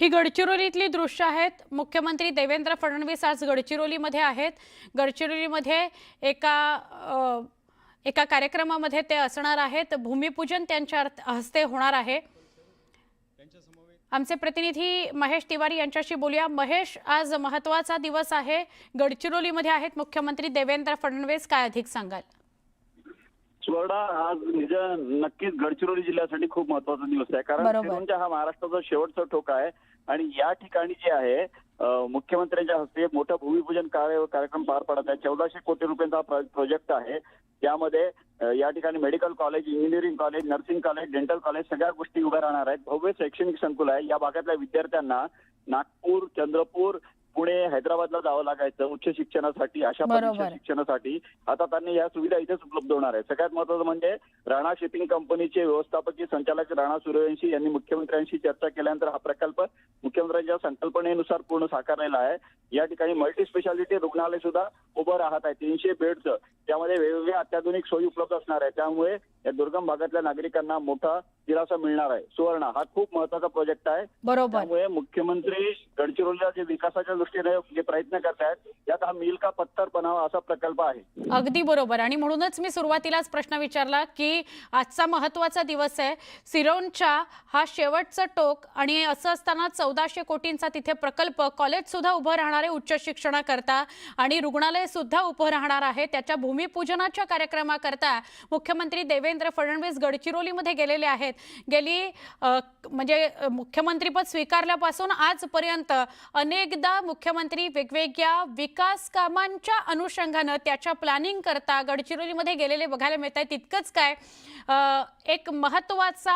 ही गडचिरोलीतली दृश्य आहेत. मुख्यमंत्री देवेंद्र फडणवीस आज गडचिरोलीमध्ये आहेत. गडचिरोलीमध्ये एका एका कार्यक्रमामध्ये ते असणार आहेत. भूमिपूजन त्यांच्या अर्थ- हस्ते होणार आहे. आमचे प्रतिनिधी महेश तिवारी यांच्याशी बोलूया. महेश आज महत्त्वाचा दिवस आहे. गडचिरोलीमध्ये आहेत मुख्यमंत्री देवेंद्र फडणवीस. काय अधिक सांगाल? सुवर्णा आज निज नक्कीच गडचिरोली जिल्ह्यासाठी खूप महत्त्वाचा दिवस आहे. कारण. सिरोंचा हा महाराष्ट्राचा शेवटचा ठोक आहे आणि या ठिकाणी जे आहे मुख्यमंत्र्यांच्या हस्ते मोठं भूमिपूजन कार्य कार्यक्रम पार पडत आहे चौदाशे कोटी रुपयांचा हा प्र- प्रोजेक्ट आहे. त्यामध्ये या ठिकाणी medical college engineering college nursing college dental college सगळ्या गोष्टी उभ्या राहणार आहेत. भव्य शैक्षणिक संकुल आहे. या भागातल्या विद्यार्थ्यांना नागपूर चंद्रपूर पुणे हैदराबादला जावं लागायचं उच्च शिक्षणासाठी अशा. परीक्षा शिक्षणासाठी. आता त्यांना या सुविधा इथेच उपलब्ध होणार आहे सगळ्यात महत्वाचं म्हणजे राणा शिपिंग कंपनीचे व्यवस्थापकीय संचालक राणा सूर्यवंशी यांनी मुख्यमंत्र्यांशी चर्चा केल्यानंतर हा प्रकल्प मुख्यमंत्र्यांच्या संकल्पनेनुसार पूर्ण साकारलेला आहे. या ठिकाणी मल्टी स्पेशालिटी रुग्णालय सुद्धा उभं राहत आहे. तीनशे बेडचं. त्यामध्ये वेगवेगळ्या अत्याधुनिक सोयी उपलब्ध असणार आहे त्यामुळे या दुर्गम भागातल्या नागरिकांना मोठा दिलासा मिळणार आहे. सुवर्ण हा खूप महत्त्वाचा प्रोजेक्ट आहे. बरोबर. त्यामुळे मुख्यमंत्री गडचिरोलीला जे विकासाच्या दृष्टीने जे प्रयत्न करतायत यात हा मील का पत्थर बनावा असा प्रकल्प आहे. अगदी बरोबर. आणि म्हणूनच मी सुरुवातीलाच प्रश्न विचारला की आजचा महत्त्वाचा दिवस आहे. सिरोनच्या हा शेवटचं टोक आणि असं असताना चौदाशे कोटींचा तिथे प्रकल्प कॉलेज सुद्धा उभं राहणार आहे उच्च शिक्षणाकरता आणि रुग्णालय सुद्धा उभं राहणार आहे. त्याच्या भूमिपूजनाच्या कार्यक्रमाकरता मुख्यमंत्री देवेंद्र फडणवीस गडचिरोलीमध्ये गेलेले आहेत. गेली म्हणजे मुख्यमंत्रीपद स्वीकारल्यापासून आजपर्यंत अनेकदा मुख्यमंत्री वेगवेगळ्या विकास कामांच्या अनुषंगानं त्याच्या प्लॅनिंग करता गडचिरोलीमध्ये गेलेले बघायला मिळत आहे. तितकंच काय एक महत्त्वाचा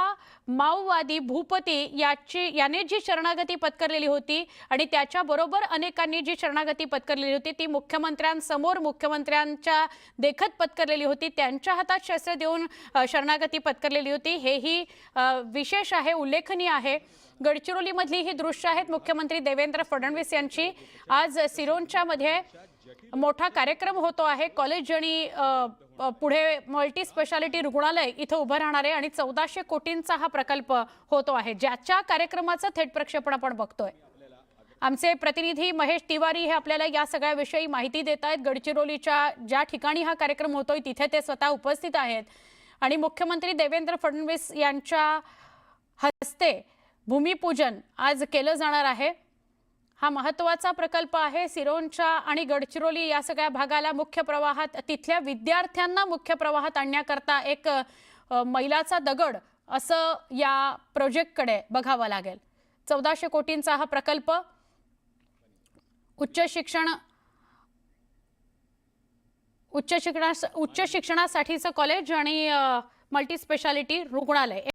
माओवादी भूपती याची याने जी शरणागती पत्करलेली होती आणि त्याच्याबरोबर अनेकांनी जी शरणागती पत्करलेली होती ती मुख्यमंत्र्यांसमोर मुख्यमंत्र्यांच्या देखत पत्करलेली होती. त्यांच्या हातात शस्त्र देऊन शरणागती पत्करलेली होती. हेही विशेष आहे उल्लेखनीय आहे. गडचिरोलीमधली ही दृश्य आहेत मुख्यमंत्री देवेंद्र फडणवीस यांची. आज सिरोनच्या मध्ये मोठा कार्यक्रम होतो आहे. कॉलेज आणि पुढे मल्टी स्पेशालिटी रुग्णालय इथं उभं राहणार आहे आणि चौदाशे कोटींचा हा प्रकल्प होतो आहे. ज्याच्या कार्यक्रमाचं थेट प्रक्षेपण आपण बघतोय. आमचे प्रतिनिधी महेश तिवारी हे आपल्याला या सगळ्याविषयी माहिती देत आहेत. गडचिरोलीच्या ज्या ठिकाणी हा कार्यक्रम होतोय तिथे ते स्वतः उपस्थित आहेत. आणि मुख्यमंत्री देवेंद्र फडणवीस यांच्या हस्ते भूमिपूजन आज केलं जाणार आहे. हा महत्त्वाचा प्रकल्प आहे. सिरोंचा आणि गडचिरोली या सगळ्या भागाला मुख्य प्रवाहात तिथल्या विद्यार्थ्यांना मुख्य प्रवाहात आणण्याकरता एक मैलाचा दगड असं या प्रोजेक्टकडे बघावं लागेल. चौदाशे कोटींचा हा प्रकल्प उच्च शिक्षण उच्च शिक्षणा उच्च शिक्षणासाठीचं कॉलेज आणि मल्टी स्पेशालिटी रुग्णालय.